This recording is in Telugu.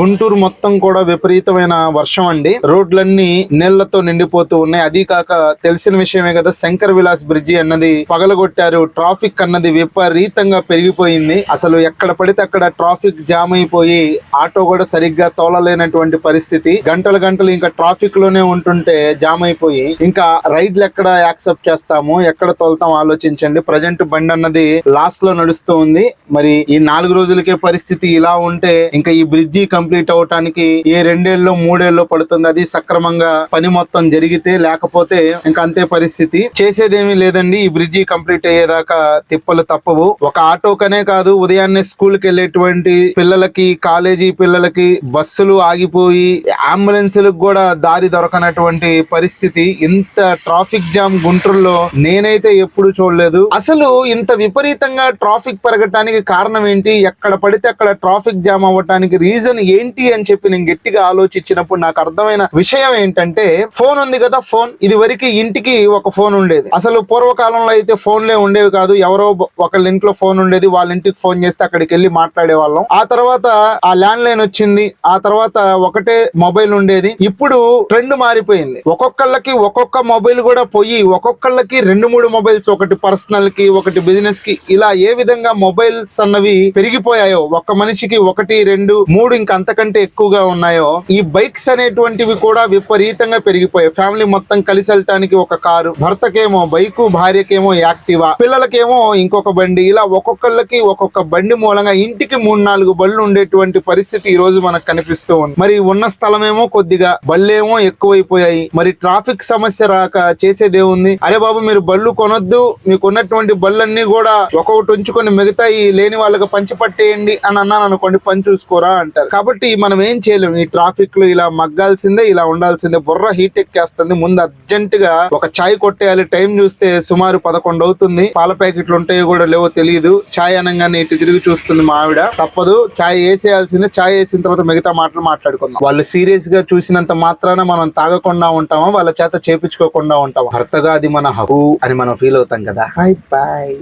గుంటూరు మొత్తం కూడా విపరీతమైన వర్షం అండి. రోడ్లన్నీ నీళ్ళతో నిండిపోతూ ఉన్నాయి. అది కాక తెలిసిన విషయమే కదా శంకర్ విలాస్ బ్రిడ్జి అన్నది పగలగొట్టారు. ట్రాఫిక్ అన్నది విపరీతంగా పెరిగిపోయింది. అసలు ఎక్కడ పడితే అక్కడ ట్రాఫిక్ జామ్ అయిపోయి ఆటో కూడా సరిగ్గా తోలలేనటువంటి పరిస్థితి. గంటలు గంటలు ఇంకా ట్రాఫిక్లోనే ఉంటుంటే జామ్ అయిపోయి ఇంకా రైడ్లు ఎక్కడ యాక్సెప్ట్ చేస్తాము? ఎక్కడ తోలుతాం? ఆలోచించండి. ప్రజెంట్ బండి అన్నది లాస్ట్లో నడుస్తూ ఉంది. మరి ఈ నాలుగు రోజులకే పరిస్థితి ఇలా ఉంటే ఇంకా ఈ బ్రిడ్జి కంపెనీ కంప్లీట్ అవటానికి ఏ రెండేళ్ళు మూడేళ్ళు పడుతుంది అది సక్రమంగా పని మొత్తం జరిగితే లేకపోతే ఇంకా అంతే పరిస్థితి. చేసేదేమీ లేదండి. ఈ బ్రిడ్జి కంప్లీట్ అయ్యేదాకా తిప్పలు తప్పవు. ఒక ఆటోకనే కాదు ఉదయాన్నే స్కూల్కి వెళ్ళేటువంటి పిల్లలకి కాలేజీ పిల్లలకి బస్సులు ఆగిపోయి అంబులెన్సులకు కూడా దారి దొరకనటువంటి పరిస్థితి. ఇంత ట్రాఫిక్ జామ్ గుంటూరులో నేనైతే ఎప్పుడు చూడలేదు. అసలు ఇంత విపరీతంగా ట్రాఫిక్ పెరగటానికి కారణం ఏంటి? ఎక్కడ పడితే అక్కడ ట్రాఫిక్ జామ్ అవ్వటానికి రీజన్ ఏ ఏంటి అని చెప్పి నేను గట్టిగా ఆలోచించినప్పుడు నాకు అర్థమైన విషయం ఏంటంటే ఫోన్ ఉంది కదా ఫోన్. ఇది వరకు ఇంటికి ఒక ఫోన్ ఉండేది. అసలు పూర్వకాలంలో అయితే ఫోన్లే ఉండేవి కాదు. ఎవరో ఒకళ్ళ ఇంట్లో ఫోన్ ఉండేది. వాళ్ళ ఇంటికి ఫోన్ చేస్తే అక్కడికి వెళ్ళి మాట్లాడే వాళ్ళం ఆ తర్వాత ఆ ల్యాండ్ లైన్ వచ్చింది. ఆ తర్వాత ఒకటే మొబైల్ ఉండేది. ఇప్పుడు ట్రెండ్ మారిపోయింది. ఒక్కొక్కళ్ళకి ఒక్కొక్క మొబైల్ కూడా పోయి ఒక్కొక్కళ్ళకి రెండు మూడు మొబైల్స్ ఒకటి పర్సనల్కి ఒకటి బిజినెస్కి ఇలా ఏ విధంగా మొబైల్స్ అన్నవి పెరిగిపోయాయో ఒక్క మనిషికి ఒకటి రెండు మూడు ఇంకా అంతకంటే ఎక్కువగా ఉన్నాయో ఈ బైక్స్ అనేటువంటివి కూడా విపరీతంగా పెరిగిపోయాయి. ఫ్యామిలీ మొత్తం కలిసి వెళ్ళటానికి ఒక కారు భర్తకేమో బైకు భార్యకేమో యాక్టివా పిల్లలకేమో ఇంకొక బండి. ఇలా ఒక్కొక్కళ్ళకి ఒక్కొక్క బండి మూలంగా ఇంటికి మూడు నాలుగు బళ్ళు ఉండేటువంటి పరిస్థితి ఈ రోజు మనకు కనిపిస్తూ ఉంది. మరి ఉన్న స్థలమేమో కొద్దిగా బళ్ళేమో ఎక్కువైపోయాయి. మరి ట్రాఫిక్ సమస్య రాక చేసేదేముంది అరే బాబు మీరు బళ్ళు కొనొద్దు. మీకు ఉన్నటువంటి బళ్ళన్నీ కూడా ఒక్కొక్కటి ఉంచుకొని మిగతాయి లేని వాళ్ళకి పంచి పట్టేయండి అని అన్నాను అనుకోండి పని చూసుకోరా అంటారు. కాబట్టి మనం ఏం చేయలేము ఈ ట్రాఫిక్లో ఇలా మగ్గాల్సిందే ఇలా ఉండాల్సిందే. బుర్ర హీట్ ఎక్కేస్తుంది. ముందు అర్జెంట్గా ఒక చాయ్ కొట్టేయాలి. టైం చూస్తే సుమారు పదకొండు అవుతుంది. పాల ప్యాకెట్లు ఉంటాయో కూడా లేవో తెలియదు చాయ్ అనగానే ఇటు తిరిగి చూస్తుంది మా ఆవిడ. తప్పదు. చాయ్ వేసేయాల్సిందే. చాయ్ వేసిన తర్వాత మిగతా మాటలు మాట్లాడుకుందాం. వాళ్ళు సీరియస్గా చూసినంత మాత్రాన మనం తాగకుండా ఉంటామా? వాళ్ళ చేత చేపించుకోకుండా ఉంటాం భర్తగా అది మన హక్కు అని మనం ఫీల్ అవుతాం కదా. Bye bye